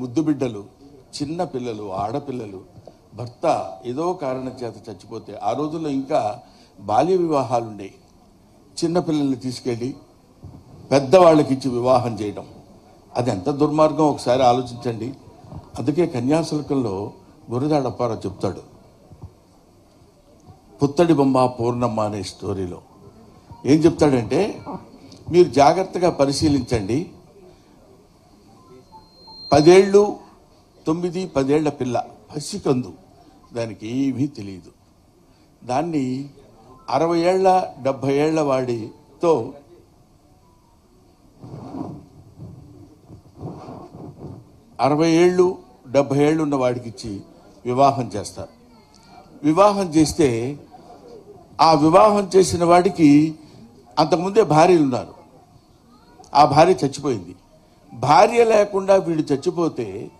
ముద్దు బిడ్డలు చిన్న పిల్లలు ఆడపిల్లలు భర్త ఏదో కారణం చేత చచ్చిపోతే ఆ రోజుల్లో ఇంకా బాల్య వివాహాలు ఉండేవి చిన్న పిల్లల్ని తీసుకెళ్ళి పెద్దవాళ్ళకి ఇచ్చి వివాహం చేయడం అది ఎంత దుర్మార్గం ఒకసారి ఆలోచించండి. అందుకే కన్యాశుల్కంలో గురదాడ చెప్తాడు. పుత్తడి బొమ్మ పూర్ణమ్మ అనే స్టోరీలో ఏం చెప్తాడంటే మీరు జాగ్రత్తగా పరిశీలించండి. పదేళ్ళు తొమ్మిది పదేళ్ళ పిల్ల పసికందు. దానికి ఏమీ తెలియదు దాన్ని అరవై ఏళ్ళ డెబ్భై ఏళ్ళ వాడితో అరవై ఏళ్ళు డెబ్భై ఏళ్ళు ఉన్న వాడికి ఇచ్చి వివాహం చేస్తారు. వివాహం చేస్తే ఆ వివాహం చేసిన వాడికి అంతకుముందే భార్యలు ఉన్నారు ఆ భార్య చచ్చిపోయింది. భార్య లేకుండా వీడు చచ్చిపోతే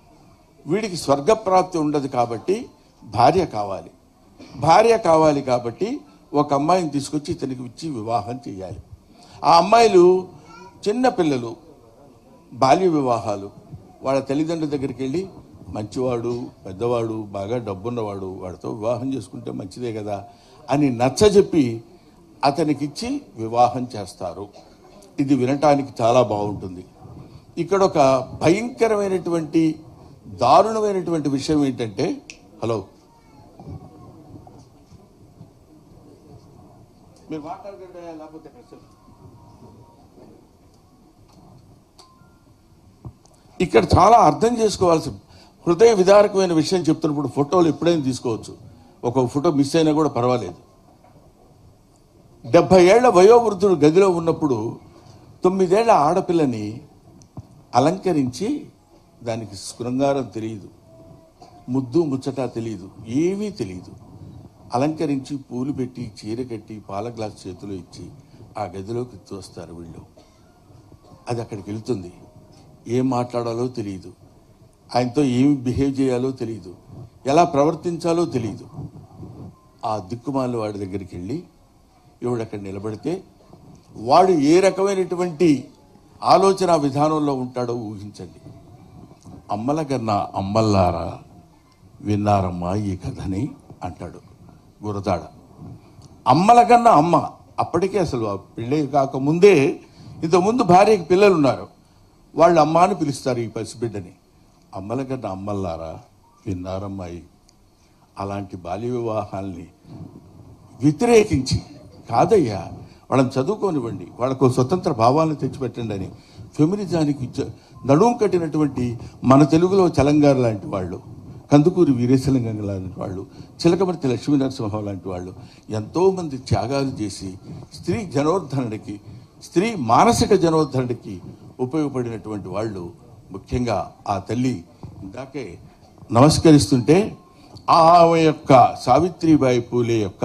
వీడికి స్వర్గప్రాప్తి ఉండదు కాబట్టి భార్య కావాలి. భార్య కావాలి కాబట్టి ఒక అమ్మాయిని తీసుకొచ్చి ఇతనికి ఇచ్చి వివాహం చేయాలి. ఆ అమ్మాయిలు చిన్న పిల్లలు బాల్య వివాహాలు. వాళ్ళ తల్లిదండ్రుల దగ్గరికి వెళ్ళి మంచివాడు పెద్దవాడు బాగా డబ్బున్నవాడు వాడితో వివాహం చేసుకుంటే మంచిదే కదా అని నచ్చజెప్పి అతనికిచ్చి వివాహం చేస్తారు. ఇది వినటానికి చాలా బాగుంటుంది. ఇక్కడ ఒక భయంకరమైనటువంటి దారుణమైనటువంటి విషయం ఏంటంటే హలో. మీరు మాట్లాడకండి లేకపోతే ఇక్కడ చాలా అర్థం చేసుకోవాల్సి హృదయ విదారకమైన విషయం చెప్తున్నప్పుడు ఫోటోలు ఎప్పుడైనా తీసుకోవచ్చు. ఒక ఫోటో మిస్ అయినా కూడా పర్వాలేదు. డెబ్బై ఏళ్ళ వయోవృద్ధుడు గదిలో ఉన్నప్పుడు తొమ్మిదేళ్ళ ఆడపిల్లని అలంకరించి దానికి శృంగారం తెలియదు. ముద్దు ముచ్చట తెలియదు. ఏమీ తెలియదు. అలంకరించి పూలు పెట్టి చీర కట్టి పాల గ్లాస్ చేతిలో ఇచ్చి ఆ గదిలోకి తోస్తారు వీళ్ళు. అది అక్కడికి వెళ్తుంది. ఏం మాట్లాడాలో తెలియదు. ఆయనతో ఏమి బిహేవ్ చేయాలో తెలియదు. ఎలా ప్రవర్తించాలో తెలియదు. ఆ దిక్కుమాల వాడి దగ్గరికి వెళ్ళి ఇవిడక్కడ నిలబడితే వాడు ఏ రకమైనటువంటి ఆలోచన విధానంలో ఉంటాడో ఊహించండి. అమ్మల కన్నా అమ్మల్లారా విన్నారమ్మా ఈ కథని అంటాడు గురదాడ అమ్మల కన్నా అమ్మ అప్పటికే అసలు ఆ పెళ్ళి కాకముందే ఇంతకుముందు భార్యకి పిల్లలు ఉన్నారు వాళ్ళు అమ్మ అని పిలుస్తారు ఈ పసిబిడ్డని. అమ్మల కన్నా అమ్మల్లారా విన్నారమ్మాయి అలాంటి బాల్య వివాహాల్ని వ్యతిరేకించి. కాదయ్యా వాళ్ళని చదువుకోనివ్వండి. వాళ్ళకు స్వతంత్ర భావాలను తెచ్చిపెట్టండి అని ఫెమినిజానికి ఇచ్చ- నడుం కట్టినటువంటి మన తెలుగులో చలంగారు లాంటి వాళ్ళు కందుకూరి వీరేశలింగం లాంటి వాళ్ళు చిలకమర్తి లక్ష్మీ లాంటి వాళ్ళు ఎంతోమంది త్యాగాలు చేసి స్త్రీ జనోద్ధరణకి స్త్రీ మానసిక జనోద్ధరణకి ఉపయోగపడినటువంటి వాళ్ళు ముఖ్యంగా ఆ తల్లి. ఇందాకే నమస్కరిస్తుంటే ఆమె యొక్క సావిత్రిబాయి పూలే యొక్క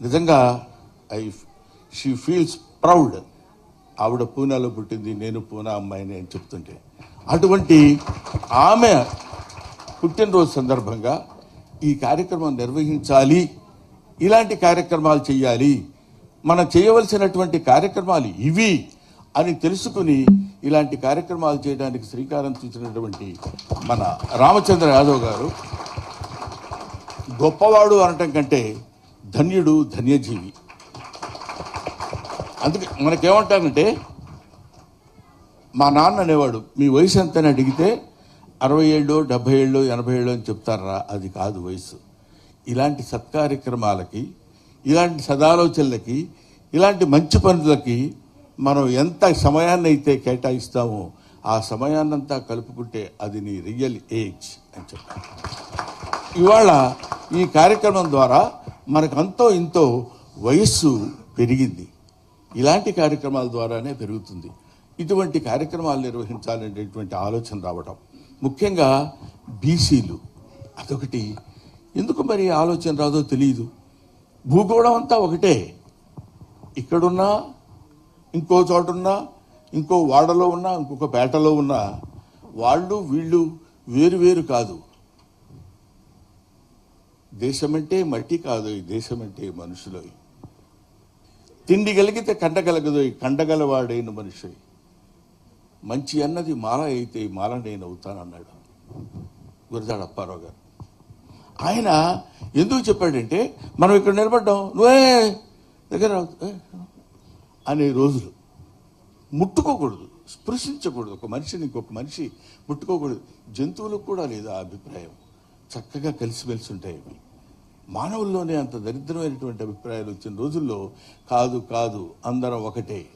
నిజంగా ఐ షీ ఫీల్స్ ప్రౌడ్ ఆవిడ పూనాలో పుట్టింది నేను పూనా అమ్మాయిని అని చెప్తుంటే. అటువంటి ఆమె పుట్టినరోజు సందర్భంగా ఈ కార్యక్రమం నిర్వహించాలి ఇలాంటి కార్యక్రమాలు చేయాలి మనం చేయవలసినటువంటి కార్యక్రమాలు ఇవి అని తెలుసుకుని ఇలాంటి కార్యక్రమాలు చేయడానికి శ్రీకారం చూసినటువంటి మన రామచంద్ర యాదవ్ గారు గొప్పవాడు అనటం కంటే ధన్యుడు ధన్యజీవి. అందుకే మనకేమంటారంటే మా నాన్న అనేవాడు మీ వయసు ఎంత అని అడిగితే అరవై ఏళ్ళు డెబ్భై ఏళ్ళు ఎనభై ఏళ్ళు అని చెప్తారా? అది కాదు వయసు. ఇలాంటి సత్కార్యక్రమాలకి ఇలాంటి సదాలోచనలకి ఇలాంటి మంచి పనులకి మనం ఎంత సమయాన్ని అయితే కేటాయిస్తామో ఆ సమయాన్నంతా కలుపుకుంటే అది నీ రియల్ ఏజ్ అని చెప్పారు. ఇవాళ ఈ కార్యక్రమం ద్వారా మనకు అంతో ఇంతో వయస్సు పెరిగింది. ఇలాంటి కార్యక్రమాల ద్వారానే పెరుగుతుంది. ఇటువంటి కార్యక్రమాలు నిర్వహించాలనేటువంటి ఆలోచన రావటం. ముఖ్యంగా బీసీలు అదొకటి. ఎందుకు మరి ఆలోచన రాదో తెలియదు భూగోళం అంతా ఒకటే. ఇక్కడున్నా ఇంకో చోటున్నా ఇంకో వాడలో ఉన్నా ఇంకొక పేటలో ఉన్నా వాళ్ళు వీళ్ళు వేరు వేరు కాదు. దేశమంటే మట్టి కాదు దేశమంటే మనుషులు. తిండి కలిగితే కండగలగదు కండగలవాడైన మనిషి. మంచి అన్నది మాల అయితే మాల నేను అవుతానన్నాడు గురజాడ అప్పారావు గారు. ఆయన ఎందుకు చెప్పాడంటే మనం ఇక్కడ నిలబడ్డాం. నువ్వే దగ్గర అనే రోజులు. ముట్టుకోకూడదు. స్పృశించకూడదు. ఒక మనిషిని ఇంకొక మనిషి ముట్టుకోకూడదు. జంతువులకు కూడా లేదు ఆ అభిప్రాయం. చక్కగా కలిసిమెలిసి ఉంటాయి మానవుల్లోనే అంత దరిద్రమైనటువంటి అభిప్రాయాలు వచ్చిన రోజుల్లో కాదు కాదు అందరం ఒకటే.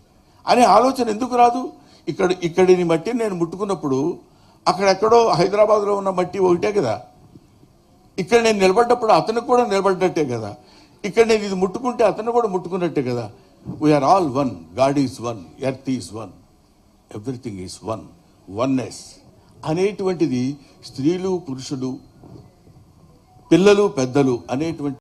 అనే ఆలోచన ఎందుకు రాదు? ఇక్కడ ఇక్కడిని మట్టి నేను ముట్టుకున్నప్పుడు అక్కడెక్కడో హైదరాబాద్లో ఉన్న మట్టి ఒకటే కదా. ఇక్కడ నేను నిలబడ్డప్పుడు అతను కూడా నిలబడ్డట్టే కదా. ఇక్కడ నేను ఇది ముట్టుకుంటే అతను కూడా ముట్టుకున్నట్టే కదా. We are all one god is one earth is one everything is one oneness అనేటువంటిది స్త్రీలు పురుషులు పిల్లలు పెద్దలు అనేటువంటి